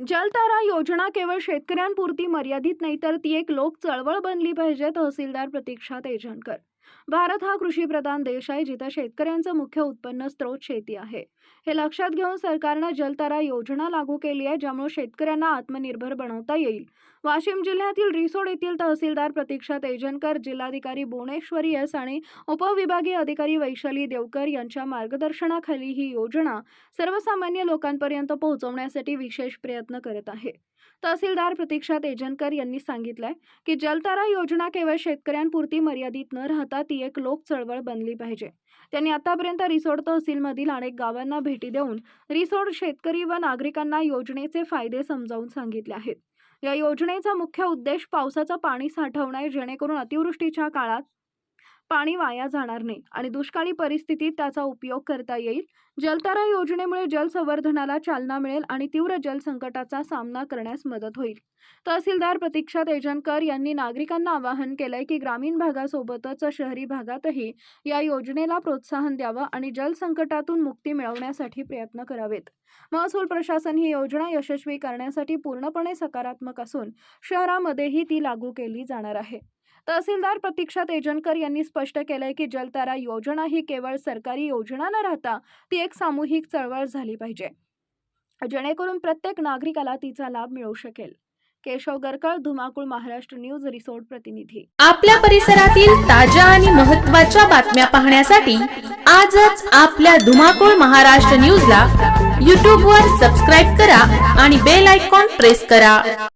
जलतारा योजना केवळ शेतकऱ्यांपुरती मर्यादित नाही तर ती एक लोक चळवळ बनली पाहिजे तहसीलदार प्रतीक्षा तेजणकर. भारत हा कृषीप्रधान देश आहे जिथं शेतकऱ्यांचं मुख्य उत्पन्न स्रोत शेती आहे. हे लक्षात घेऊन सरकारनं जलतारा योजना लागू केली आहे ज्यामुळे शेतकऱ्यांना आत्मनिर्भर बनवता येईल. वाशिम जिल्ह्यातील रिसोड येथील तहसीलदार प्रतीक्षा तेजनकर जिल्हाधिकारी भुवनेश्वरी एस आणि उपविभागीय अधिकारी वैशाली देवकर यांच्या मार्गदर्शनाखाली ही योजना सर्वसामान्य लोकांपर्यंत पोहोचवण्यासाठी विशेष प्रयत्न करत आहे. तहसीलदार प्रतीक्षा तेजनकर यांनी सांगितलंय की जलतारा योजना केवळ शेतकऱ्यांपुरती मर्यादित न राहता ती एक लोक चळवळ बनली पाहिजे. त्यांनी आतापर्यंत रिसोड तहसीलमधील अनेक गावांना भेटी देऊन रिसोड शेतकरी व नागरिकांना योजनेचे फायदे समजावून सांगितले आहेत. या योजनेचा मुख्य उद्देश पावसाचं पाणी साठवणे जेणेकरून अतिवृष्टीच्या काळात पाणी वाया जाणार नाही आणि दुष्काळी परिस्थितीत त्याचा उपयोग करता येईल. जलतारा योजनेमुळे जलसंवर्धनाला चालना मिळेल आणि तीव्र जलसंकटाचा सामना करण्यास मदत होईल. तहसीलदार प्रतीक्षा तेजनकर यांनी नागरिकांना आवाहन केलंय की ग्रामीण भागासोबतच शहरी भागातही या योजनेला प्रोत्साहन द्यावं आणि जलसंकटातून मुक्ती मिळवण्यासाठी प्रयत्न करावेत. महसूल प्रशासन ही योजना यशस्वी करण्यासाठी पूर्णपणे सकारात्मक असून शहरामध्येही ती लागू केली जाणार आहे. तहसीलदार प्रतीक्षा तेजनकर यांनी स्पष्ट केलंय की जलतारा योजना ही केवळ सरकारी योजना न राहता ती एक सामूहिक चळवळ झाली पाहिजे. जेणेकरून प्रत्येक नागरिकाला तिचा लाभ मिळू शकेल. केशव गरकळ धुमाकूळ महाराष्ट्र न्यूज रिसोर्ट प्रतिनिधी. आपल्या परिसरातील ताज्या आणि महत्त्वाच्या बातम्या पाहण्यासाठी आजच आपल्या धुमाकूळ महाराष्ट्र न्यूजला यूट्यूबवर सबस्क्राईब करा आणि बेल आयकॉन प्रेस करा.